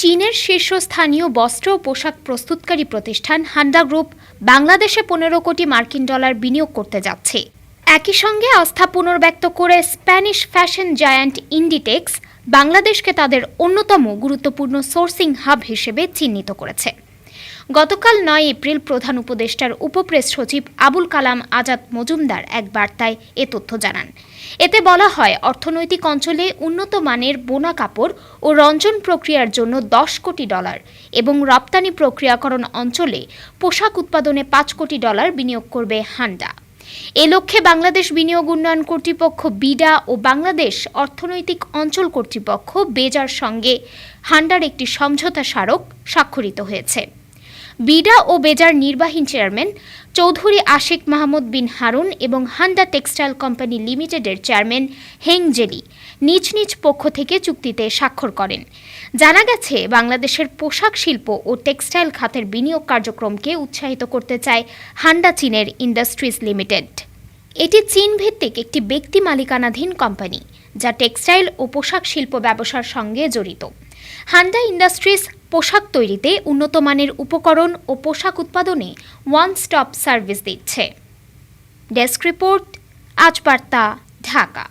চীনের শীর্ষস্থানীয় বস্ত্র ও পোশাক প্রস্তুতকারী প্রতিষ্ঠান হান্ডা গ্রুপ বাংলাদেশে পনেরো কোটি মার্কিন ডলার বিনিয়োগ করতে যাচ্ছে। একই সঙ্গে আস্থা পুনর্ব্যক্ত করে স্প্যানিশ ফ্যাশন জায়ান্ট ইন্ডিটেক্স বাংলাদেশকে তাদের অন্যতম গুরুত্বপূর্ণ সোর্সিং হাব হিসেবে চিহ্নিত করেছে। গতকাল নয় এপ্রিল প্রধান উপদেষ্টার উপপ্রেস সচিব আবুল কালাম আজাদ মজুমদার এক বার্তায় এ তথ্য জানান। এতে বলা হয়, অর্থনৈতিক অঞ্চলে উন্নত মানের বোনা কাপড় ও রঞ্জন প্রক্রিয়ার জন্য দশ কোটি ডলার এবং রপ্তানি প্রক্রিয়াকরণ অঞ্চলে পোশাক উৎপাদনে পাঁচ কোটি ডলার বিনিয়োগ করবে হান্ডা। এ লক্ষ্যে বাংলাদেশ বিনিয়োগ উন্নয়ন কর্তৃপক্ষ বিডা ও বাংলাদেশ অর্থনৈতিক অঞ্চল কর্তৃপক্ষ বেজার সঙ্গে হান্ডার একটি সমঝোতা স্মারক স্বাক্ষরিত হয়েছে। বিডা ও বেজার নির্বাহী চেয়ারম্যান চৌধুরী আশিক মাহমুদ বিন হারুন এবং হান্ডা টেক্সটাইল কোম্পানি লিমিটেডের চেয়ারম্যান হেং জেলি নিজ নিজ পক্ষ থেকে চুক্তিতে স্বাক্ষর করেন। জানা গেছে, বাংলাদেশের পোশাক শিল্প ও টেক্সটাইল খাতের বিনিয়োগ কার্যক্রমকে উৎসাহিত করতে চায় হান্ডা চীনের ইন্ডাস্ট্রিজ লিমিটেড। এটি চীন ভিত্তিক একটি ব্যক্তি মালিকানাধীন কোম্পানি, যা টেক্সটাইল ও পোশাক শিল্প ব্যবসার সঙ্গে জড়িত। হান্ডা ইন্ডাস্ট্রিজ পোশাক তৈরিতে উন্নত মানের উপকরণ ও পোশাক উৎপাদনে ওয়ান স্টপ সার্ভিস দিচ্ছে। ডেস্ক রিপোর্ট আজ বার্তা, ঢাকা।